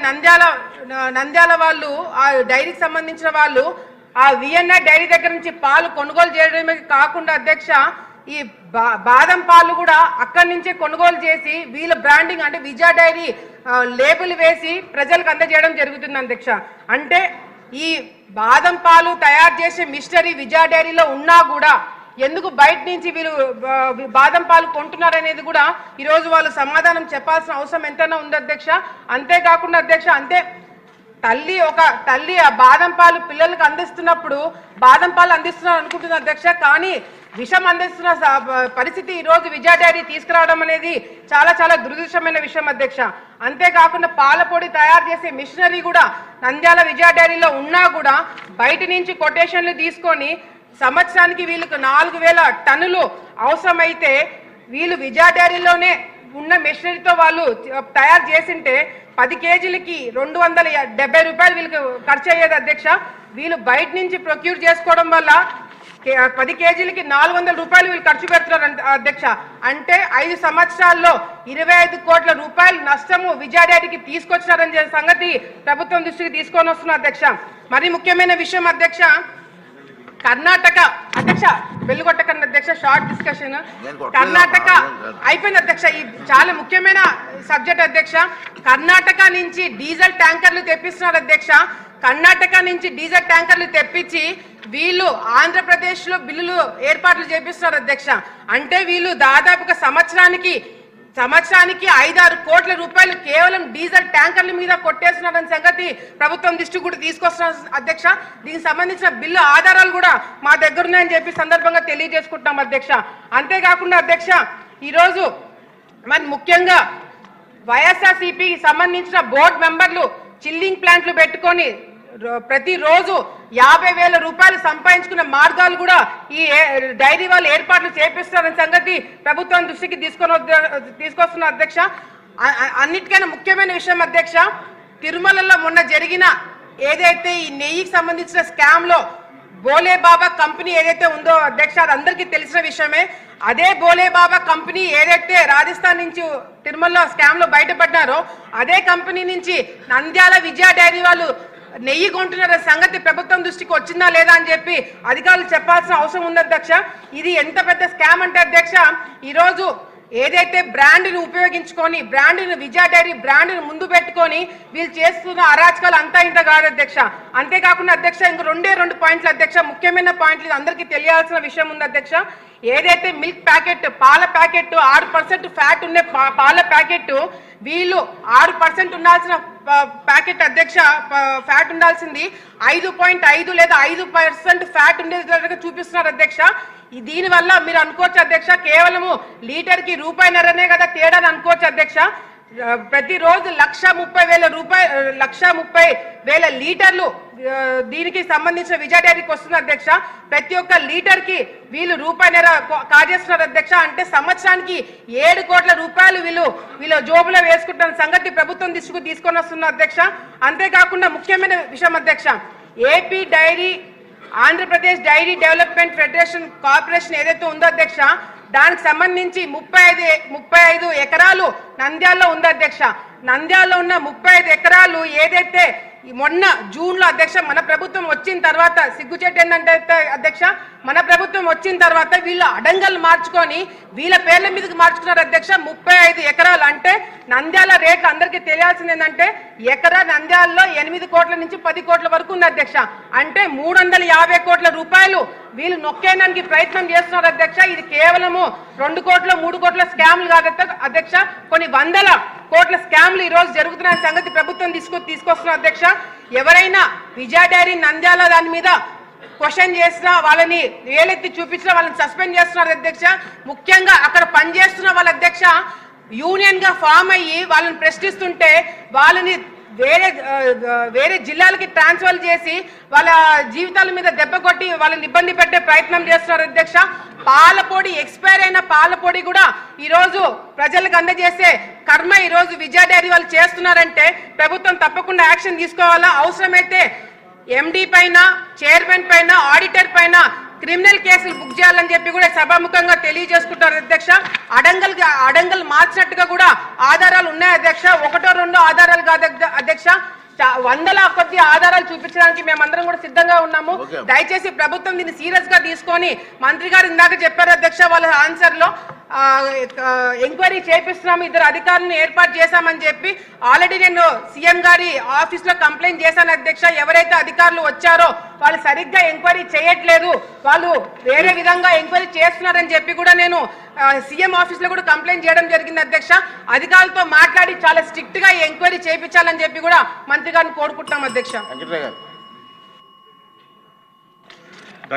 నంద్యాల నంద్యాల వాళ్ళు ఆ డైరీకి సంబంధించిన వాళ్ళు ఆ విఎన్ఆర్ డైరీ దగ్గర నుంచి పాలు కొనుగోలు చేయడమే కాకుండా అధ్యక్ష ఈ బా- బాదం పాలు కూడా అక్కడి నుంచే కొనుగోలు చేసి వీళ్ళ బ్రాండింగ్ అంటే విజయ డైరీ లేబుల్ వేసి ప్రజలకు అందజేయడం జరుగుతుంది అధ్యక్ష. అంటే ఈ బాదం పాలు తయారు చేసే మిస్టరీ విజయ డైరీలో ఉన్నా కూడా ఎందుకు బయట నుంచి వీళ్ళు బాదం పాలు కొంటున్నారు అనేది కూడా ఈరోజు వాళ్ళు సమాధానం చెప్పాల్సిన అవసరం ఎంతైనా ఉంది అధ్యక్ష. అంతేకాకుండా అధ్యక్ష అంతే తల్లి ఒక తల్లి ఆ బాదం పాలు పిల్లలకు అందిస్తున్నప్పుడు బాదం పాలు అందిస్తున్నారు అనుకుంటుంది అధ్యక్ష కానీ విషం అందిస్తున్న పరిస్థితి ఈరోజు రోజు విజయ డైరీ తీసుకురావడం అనేది చాలా చాలా దురదృష్టమైన విషయం అధ్యక్ష. అంతేకాకుండా పాల పొడి తయారు చేసే మిషనరీ కూడా నంద్యాల విజయ డైరీలో ఉన్నా కూడా బయట నుంచి కొటేషన్లు తీసుకొని సంవత్సరానికి వీళ్ళకు నాలుగు వేల టన్నులు అవసరమైతే వీళ్ళు విజయ డైరీలోనే ఉన్న మెషినరీతో వాళ్ళు తయారు చేసింటే పది కేజీలకి రెండు వందల డెబ్బై రూపాయలు వీళ్ళకి ఖర్చు అయ్యేది అధ్యక్ష. వీళ్ళు బయట నుంచి ప్రొక్యూర్ చేసుకోవడం వల్ల పది కేజీలకి నాలుగు వందల రూపాయలు వీళ్ళు ఖర్చు పెడుతున్నారు అధ్యక్ష. అంటే ఐదు సంవత్సరాల్లో ఇరవై ఐదు కోట్ల రూపాయలు నష్టము విజయ తీసుకొచ్చినారని సంగతి ప్రభుత్వం దృష్టికి తీసుకొని వస్తున్నారు అధ్యక్ష. మరి ముఖ్యమైన విషయం అధ్యక్ష కర్ణాటక అధ్యక్ష వెలుగొట్టకండి అధ్యక్ష షార్ట్ డిస్కషన్. కర్ణాటక. అయిపోయింది అధ్యక్ష ఈ చాలా ముఖ్యమైన సబ్జెక్ట్ అధ్యక్ష కర్ణాటక నుంచి డీజిల్ ట్యాంకర్లు తెప్పిస్తున్నారు అధ్యక్ష కర్ణాటక నుంచి డీజిల్ ట్యాంకర్లు తెప్పించి వీళ్ళు ఆంధ్రప్రదేశ్లో బిల్లులు ఏర్పాట్లు చేపిస్తున్నారు అధ్యక్ష అంటే వీళ్ళు దాదాపుగా సంవత్సరానికి సంవత్సరానికి ఐదారు కోట్ల రూపాయలు కేవలం డీజిల్ ట్యాంకర్ల మీద కొట్టేస్తున్నారని సంగతి ప్రభుత్వం దృష్టి కూడా తీసుకొస్తున్నారు అధ్యక్ష. దీనికి సంబంధించిన బిల్లు ఆధారాలు కూడా మా దగ్గర ఉన్నాయని చెప్పి సందర్భంగా తెలియజేసుకుంటున్నాం అధ్యక్ష. అంతేకాకుండా అధ్యక్ష ఈరోజు మరి ముఖ్యంగా వైఎస్ఆర్సీపీకి సంబంధించిన బోర్డు మెంబర్లు చిల్లింగ్ ప్లాంట్లు పెట్టుకొని రో- ప్రతిరోజు యాభై వేల రూపాయలు సంపాదించుకునే మార్గాలు కూడా ఈ డైరీ వాళ్ళు ఏర్పాట్లు చేపిస్తారనే సంగతి ప్రభుత్వం దృష్టికి తీసుకొని తీసుకొస్తున్న అధ్యక్ష. అన్నిటికైనా ముఖ్యమైన విషయం అధ్యక్ష తిరుమలలో మొన్న జరిగిన ఏదైతే ఈ నెయ్యికి సంబంధించిన స్కామ్లో బోలేబాబా బోలే బాబా కంపెనీ ఏదైతే ఉందో అధ్యక్ష అది అందరికీ తెలిసిన విషయమే. అదే బోలే బాబా కంపెనీ ఏదైతే రాజస్థాన్ నుంచి తిరుమలలో స్కామ్లో బయటపడ్డారో అదే కంపెనీ నుంచి నంద్యాల విజయ డైరీ వాళ్ళు నెయ్యి కొంటున్న సంగతి ప్రభుత్వం దృష్టికి వచ్చిందా లేదా అని చెప్పి అధికారులు చెప్పాల్సిన అవసరం ఉంది అధ్యక్ష. ఇది ఎంత పెద్ద స్కామ్ అంటే అధ్యక్ష ఈరోజు ఏదైతే బ్రాండ్ను ఉపయోగించుకొని బ్రాండ్ను విజయ డైరీ బ్రాండ్ను ముందు పెట్టుకొని వీళ్ళు చేస్తున్న అరాచకాలు అంతా ఇంత కాదు అధ్యక్ష. అంతేకాకుండా అధ్యక్ష ఇంక రెండే రెండు పాయింట్లు అధ్యక్ష. ముఖ్యమైన పాయింట్లు ఇది అందరికీ తెలియాల్సిన విషయం ఉంది అధ్యక్ష. ఏదైతే మిల్క్ ప్యాకెట్ పాల ప్యాకెట్ ఆరు పర్సెంట్ ఫ్యాట్ ఉండే పాల ప్యాకెట్ వీళ్ళు ఆరు పర్సెంట్ ఉండాల్సిన ప్యాకెట్ అధ్యక్ష ప- ఫ్యాట్ ఉండాల్సింది. ఐదు పాయింట్ ఐదు లేదా ఐదు పర్సెంట్ ఫ్యాట్ ఉండేటట్టుగా చూపిస్తున్నారు అధ్యక్ష. ఈ మీరు అనుకోవచ్చు అధ్యక్ష కేవలము లీటర్కి రూపాయినరనే రూపాయిన్నరనే కదా తేడా అని అనుకోవచ్చు అధ్యక్ష. ప్రతిరోజు లక్ష ముప్పై వేల రూపాయ లక్ష ముప్పై వేల లీటర్లు దీనికి సంబంధించిన విజయ డైరీకి వస్తుంది అధ్యక్ష. ప్రతి ఒక్క లీటర్కి వీళ్ళు రూపాయిన్నర కొ- కాజేస్తున్నారు అధ్యక్ష. అంటే సంవత్సరానికి ఏడు కోట్ల రూపాయలు వీళ్ళు వీళ్ళు జోబులో వేసుకుంటున్న సంగతి ప్రభుత్వం దిశకు తీసుకొని వస్తున్న అధ్యక్ష. అంతేకాకుండా ముఖ్యమైన విషయం అధ్యక్ష. AP dairy Andhra Pradesh dairy development federation corporation ఏదైతే ఉందో అధ్యక్ష దానికి సంబంధించి ముప్పై ఐదు ముప్పై ఐదు ఎకరాలు నంద్యాలలో ఉంది అధ్యక్ష. నంద్యాలలో ఉన్న ముప్పై ఐదు ఎకరాలు ఏదైతే మొన్న జూన్లో అధ్యక్ష మన ప్రభుత్వం వచ్చిన తర్వాత సిగ్గుచేటు ఏంటంటే అధ్యక్ష మన ప్రభుత్వం వచ్చిన తర్వాత వీళ్ళు అడంగలు మార్చుకొని వీళ్ళ పేర్ల మీదకి మార్చుకున్నారు అధ్యక్ష ముప్పై ఐదు ఎకరాలు. అంటే నంద్యాల రేట్లు అందరికీ తెలియాల్సింది ఏంటంటే ఎకరా నంద్యాలలో ఎనిమిది కోట్ల నుంచి పది కోట్ల వరకు ఉంది అధ్యక్ష. అంటే మూడు వందల యాభై కోట్ల రూపాయలు వీళ్ళు నొక్కేయడానికి ప్రయత్నం చేస్తున్నారు అధ్యక్ష. ఇది కేవలము రెండు కోట్ల మూడు కోట్ల స్కామ్లు కాదు అధ్యక్ష కొన్ని వందల కోట్ల స్కామ్లు ఈ రోజు జరుగుతున్న సంగతి ప్రభుత్వం తీసుకు తీసుకొస్తున్న అధ్యక్ష. ఎవరైనా విజయ డైరీ నంద్యాల దాని మీద క్వశ్చన్ చేసినా వాళ్ళని వేలెత్తి చూపించినా వాళ్ళని సస్పెండ్ చేస్తున్నారు అధ్యక్ష. ముఖ్యంగా అక్కడ పనిచేస్తున్న వాళ్ళ అధ్యక్ష యూనియన్గా ఫామ్ అయ్యి వాళ్ళని ప్రశ్నిస్తుంటే వాళ్ళని వేరే వేరే జిల్లాలకి ట్రాన్స్ఫర్ చేసి వాళ్ళ జీవితాల మీద దెబ్బ కొట్టి వాళ్ళని ఇబ్బంది పెట్టే ప్రయత్నం చేస్తున్నారు అధ్యక్ష. పాలపొడి ఎక్స్పైర్ అయిన పాలపొడి కూడా ఈరోజు ప్రజలకు అందజేసే కర్మ ఈరోజు విజయ డైరీ వాళ్ళు చేస్తున్నారంటే ప్రభుత్వం తప్పకుండా యాక్షన్ తీసుకోవాలా? అవసరమైతే ఎండి పైన చైర్మన్ పైన ఆడిటర్ పైన క్రిమినల్ కేసులు బుక్ చేయాలని చెప్పి కూడా సభాముఖంగా తెలియజేసుకుంటారు అధ్యక్ష. అడంగల్ అడంగల్ మార్చినట్టుగా కూడా ఆధారాలు ఉన్నాయి అధ్యక్ష. ఒకటో రెండో ఆధారాలు కాదు అధ్యక్ష. వందల కొద్ది ఆధారాలు చూపించడానికి మేమందరం కూడా సిద్ధంగా ఉన్నాము. దయచేసి ప్రభుత్వం దీన్ని సీరియస్గా తీసుకొని మంత్రి గారు ఇందాక చెప్పారు అధ్యక్ష వాళ్ళ ఆన్సర్లో ఎంక్వైరీ చేపిస్తున్నాము ఇద్దరు అధికారులను ఏర్పాటు చేశామని చెప్పి ఆల్రెడీ నేను సీఎం గారి ఆఫీస్లో కంప్లైంట్ చేశాను అధ్యక్ష. ఎవరైతే అధికారులు వచ్చారో వాళ్ళు సరిగ్గా ఎంక్వైరీ చేయట్లేదు. వాళ్ళు వేరే విధంగా ఎంక్వైరీ చేస్తున్నారని చెప్పి కూడా నేను సీఎం ఆఫీస్లో కూడా కంప్లైంట్ చేయడం జరిగింది అధ్యక్ష. అధికారులతో మాట్లాడి చాలా స్ట్రిక్ట్గా ఎంక్వైరీ చేయించాలని చెప్పి కూడా మంత్రి గారిని కోరుకుంటున్నాం అధ్యక్ష. గారు